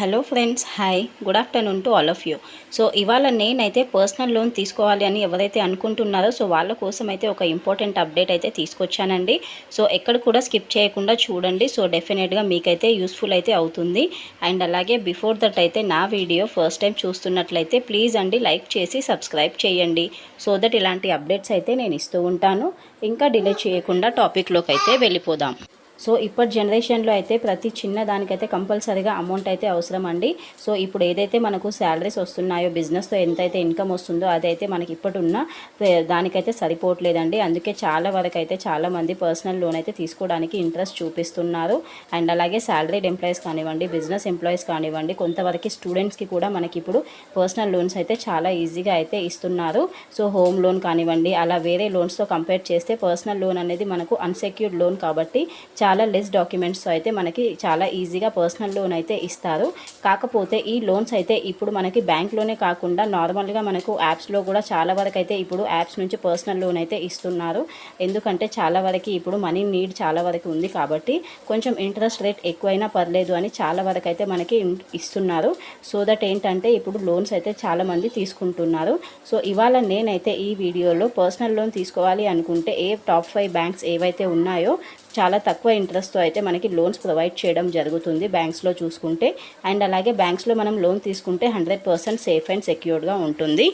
Hello friends hi. Good afternoon to all of you. So ఇవాళ నేనైతే personal loan తీసుకోవాలి అని ఎవరైతే అనుకుంటున్నారో సో వాళ్ళ కోసం అయితే ఒక ఇంపార్టెంట్ అప్డేట్ అయితే తీసుకొచ్చానండి. సో ఎక్కడ కూడా స్కిప్ చేయకుండా చూడండి. సో డెఫినెట్గా మీకైతే యూస్ఫుల్ అయితే అవుతుంది. అండ్ అలాగే బిఫోర్ దట్ అయితే నా వీడియో ఫస్ట్ టైం చూస్తున్నట్లయితే ప్లీజ్ అండి లైక్ చేసి సబ్స్క్రైబ్ చేయండి. సో దట్ ఇలాంటి అప్డేట్స్ అయితే నేను ఇస్తూ ఉంటాను. ఇంకా డిలే చేయకుండా టాపిక్లోకి అయితే వెళ్ళిపోదాం. సో ఇప్పటి జనరేషన్లో అయితే ప్రతి చిన్న దానికైతే కంపల్సరీగా అమౌంట్ అయితే అవసరం అండి. సో ఇప్పుడు ఏదైతే మనకు శాలరీస్ వస్తున్నాయో బిజినెస్తో ఎంతైతే ఇన్కమ్ వస్తుందో అదైతే మనకి ఇప్పటిన్న దానికైతే సరిపోవట్లేదండి. అందుకే చాలా వరకు అయితే చాలామంది పర్సనల్ లోన్ అయితే తీసుకోవడానికి ఇంట్రెస్ట్ చూపిస్తున్నారు. అండ్ అలాగే శాలరీడ్ ఎంప్లాయీస్ కానివ్వండి బిజినెస్ ఎంప్లాయీస్ కానివ్వండి కొంతవరకు స్టూడెంట్స్కి కూడా మనకి ఇప్పుడు పర్సనల్ లోన్స్ అయితే చాలా ఈజీగా అయితే ఇస్తున్నారు. సో హోమ్ లోన్ కానివ్వండి అలా వేరే లోన్స్తో కంపేర్ చేస్తే పర్సనల్ లోన్ అనేది మనకు అన్సెక్యూర్డ్ లోన్ కాబట్టి చాలా లెస్ డాక్యుమెంట్స్ అయితే మనకి చాలా ఈజీగా పర్సనల్ లోన్ అయితే ఇస్తారు. కాకపోతే ఈ లోన్స్ అయితే ఇప్పుడు మనకి బ్యాంక్లోనే కాకుండా నార్మల్గా మనకు యాప్స్లో కూడా చాలా వరకు అయితే ఇప్పుడు యాప్స్ నుంచి పర్సనల్ లోన్ అయితే ఇస్తున్నారు. ఎందుకంటే చాలా వరకు ఇప్పుడు మనీ నీడ్ చాలా వరకు ఉంది కాబట్టి కొంచెం ఇంట్రెస్ట్ రేట్ ఎక్కువైనా పర్లేదు అని చాలా వరకు అయితే మనకి ఇస్తున్నారు. సో దట్ ఏంటంటే ఇప్పుడు లోన్స్ అయితే చాలామంది తీసుకుంటున్నారు. సో ఇవాళ నేనైతే ఈ వీడియోలో పర్సనల్ లోన్ తీసుకోవాలి అనుకుంటే ఏ టాప్ ఫైవ్ బ్యాంక్స్ ఏవైతే ఉన్నాయో చాలా తక్కువ ఇంట్రెస్ట్తో అయితే మనకి లోన్స్ ప్రొవైడ్ చేయడం జరుగుతుంది బ్యాంక్స్లో చూసుకుంటే. అండ్ అలాగే బ్యాంక్స్లో మనం లోన్ తీసుకుంటే హండ్రెడ్ పర్సెంట్ సేఫ్ అండ్ సెక్యూర్డ్గా ఉంటుంది.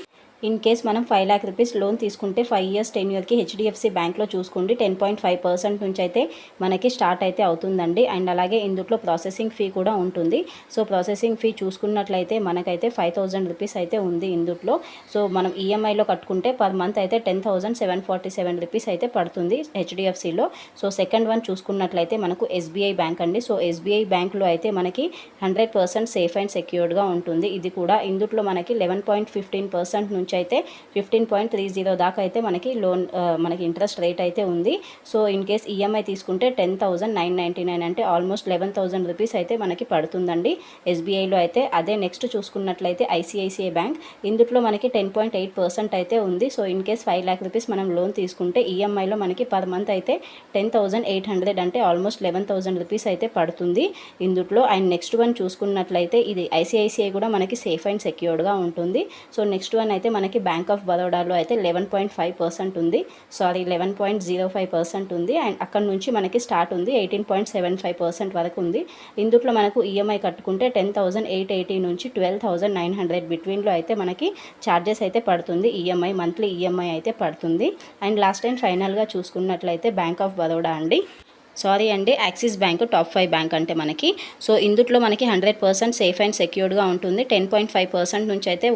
ఇన్ కేస్ మనం ఫైవ్ ల్యాక్ రూపీస్ లోన్ తీసుకుంటే ఫైవ్ ఇయర్స్ టెన్ ఇయర్కి హెచ్డిఎఫ్సి బ్యాంక్లో చూసుకోండి. టెన్ పాయింట్ ఫైవ్ పర్సెంట్ నుంచి అయితే మనకి స్టార్ట్ అయితే అవుతుందండి. అండ్ అలాగే ఇందులో ప్రాసెసింగ్ ఫీ కూడా ఉంటుంది. సో ప్రాసెసింగ్ ఫీ చూసుకున్నట్లయితే మనకైతే ఫైవ్ థౌజండ్ రూపీస్ అయితే ఉంది ఇందులో సో మనం ఈఎంఐలో కట్టుకుంటే పర్ మంత్ అయితే ten thousand seven forty seven rupees అయితే పడుతుంది హెచ్డిఎఫ్సిలో సో సెకండ్ వన్ చూసుకున్నట్లయితే మనకు ఎస్బీఐ బ్యాంక్ అండి. సో ఎస్బీఐ బ్యాంక్లో అయితే మనకి హండ్రెడ్ పర్సెంట్ సేఫ్ అండ్ సెక్యూర్డ్గా ఉంటుంది. ఇది కూడా ఇందులో మనకి లెవెన్ పాయింట్ ఫిఫ్టీన్ పర్సెంట్ నుంచి అయితే ఫిఫ్టీన్ పాయింట్ త్రీ జీరో దాకా అయితే మనకి లోన్ మనకి ఇంట్రెస్ట్ రేట్ అయితే ఉంది. సో ఇన్ కేస్ ఈఎంఐ తీసుకుంటే ten thousand nine ninety nine అంటే ఆల్మోస్ట్ లెవెన్ థౌజండ్ రూపీస్ అయితే మనకి పడుతుందండి. ఎస్బీఐలో అయితే అదే నెక్స్ట్ చూసుకున్నట్లయితే ఐసిఐసిఐ బ్యాంక్ ఇందులో మనకి టెన్ పాయింట్ ఎయిట్ పర్సెంట్ అయితే ఉంది. So in case five lakh rupees మనం లోన్ తీసుకుంటే ఈఎంఐలో మనకి పర్ మంత్ అయితే టెన్ థౌజండ్ ఎయిట్ హండ్రెడ్ అంటే ఆల్మోస్ట్ లెవెన్ థౌజండ్ రూపీస్ అయితే పడుతుంది ఇందులో అండ్ నెక్స్ట్ వన్ చూసుకున్నట్లయితే ఇది ఐసిఐసిఐ కూడా మనకి సేఫ్ అండ్ సెక్యూర్డ్గా ఉంటుంది. సో నెక్స్ట్ వన్ అయితే మనకి బ్యాంక్ ఆఫ్ బరోడాలో అయితే లెవెన్ పాయింట్ ఫైవ్ పర్సెంట్ ఉంది. Sorry eleven point zero five percent ఉంది. అండ్ అక్కడ నుంచి మనకి స్టార్ట్ ఉంది. Eighteen point seven five percent వరకు ఉంది. ఇందులో మనకు ఈఎంఐ కట్టుకుంటే టెన్ థౌసండ్ ఎయిట్ ఎయిటీ నుంచి ట్వెల్వ్ థౌసండ్ నైన్ హండ్రెడ్ బిట్వీన్లో అయితే మనకి ఛార్జెస్ అయితే పడుతుంది. ఈఎంఐ మంత్లీ ఈఎంఐ అయితే పడుతుంది. అండ్ లాస్ట్ టైం ఫైనల్గా చూసుకున్నట్లయితే బ్యాంక్ ఆఫ్ బరోడా అండి. సారీ అండి Axis bank top five bank అంటే మనకి. సో ఇందులో మనకి హండ్రెడ్ పర్సెంట్ సేఫ్ అండ్ సెక్యూర్డ్గా ఉంటుంది. టెన్ పాయింట్ ఫైవ్ పర్సెంట్ నుంచి అయితే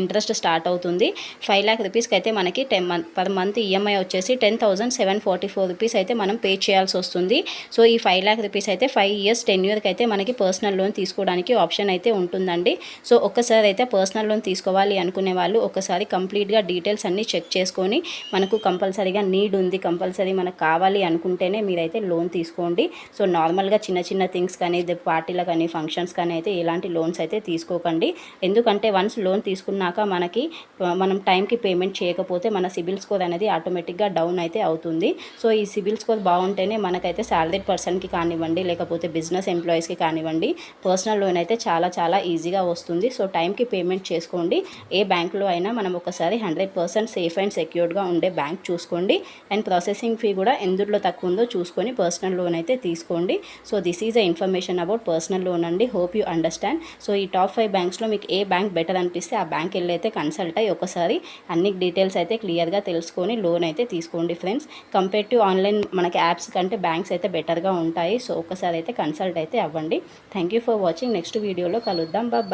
ఇంట్రెస్ట్ స్టార్ట్ అవుతుంది. ఫైవ్ ల్యాక్ రూపీస్కి అయితే మనకి ten month per month EMI వచ్చేసి ten thousand seven forty four rupees అయితే మనం పే చేయాల్సి వస్తుంది. సో ఈ ఫైవ్ ల్యాక్ రూపీస్ అయితే ఫైవ్ ఇయర్స్ టెన్ ఇయర్కి అయితే మనకి పర్సనల్ లోన్ తీసుకోవడానికి ఆప్షన్ అయితే ఉంటుందండి. సో ఒక్కసారి అయితే పర్సనల్ లోన్ తీసుకోవాలి అనుకునే వాళ్ళు ఒకసారి కంప్లీట్గా డీటెయిల్స్ అన్నీ చెక్ చేసుకొని మనకు కంపల్సరీగా నీడ్ ఉంది కంపల్సరీ మనకు కావాలి అనుకుంటేనే మీరైతే లోన్ లోన్ తీసుకోండి. సో నార్మల్గా చిన్న చిన్న థింగ్స్ కానీ పార్టీల కానీ ఫంక్షన్స్ కానీ అయితే ఇలాంటి లోన్స్ అయితే తీసుకోకండి. ఎందుకంటే వన్స్ లోన్ తీసుకున్నాక మనకి మనం టైంకి పేమెంట్ చేయకపోతే మన సిబిల్ స్కోర్ అనేది ఆటోమేటిక్గా డౌన్ అయితే అవుతుంది. సో ఈ సిబిల్ స్కోర్ బాగుంటేనే మనకైతే శాలరీ పర్సన్కి కానివ్వండి లేకపోతే బిజినెస్ ఎంప్లాయీస్కి కానివ్వండి పర్సనల్ లోన్ అయితే చాలా చాలా ఈజీగా వస్తుంది. సో టైంకి పేమెంట్ చేసుకోండి. ఏ బ్యాంక్లో అయినా మనం ఒకసారి హండ్రెడ్ పర్సెంట్ సేఫ్ అండ్ సెక్యూర్డ్గా ఉండే బ్యాంక్ చూసుకోండి. అండ్ ప్రాసెసింగ్ ఫీ కూడా ఎందులో తక్కువ ఉందో చూసుకొని పర్సనల్ లోన్ అయితే తీసుకోండి. So this is a information about personal loan అండి. హోప్ యూ అండర్స్టాండ్ సో ఈ టాప్ ఫైవ్ బ్యాంక్స్లో మీకు ఏ బ్యాంక్ బెటర్ అనిపిస్తే ఆ బ్యాంక్ వెళ్ళి అయితే కన్సల్ట్ అయ్యి ఒకసారి అన్ని డీటెయిల్స్ అయితే క్లియర్గా తెలుసుకొని లోన్ అయితే తీసుకోండి ఫ్రెండ్స్ కంపేర్ టు ఆన్లైన్ మనకి యాప్స్ కంటే బ్యాంక్స్ అయితే బెటర్గా ఉంటాయి. సో ఒకసారి అయితే కన్సల్ట్ అయితే అవ్వండి. Thank you for watching next వీడియోలో కలుద్దాం. బాయ్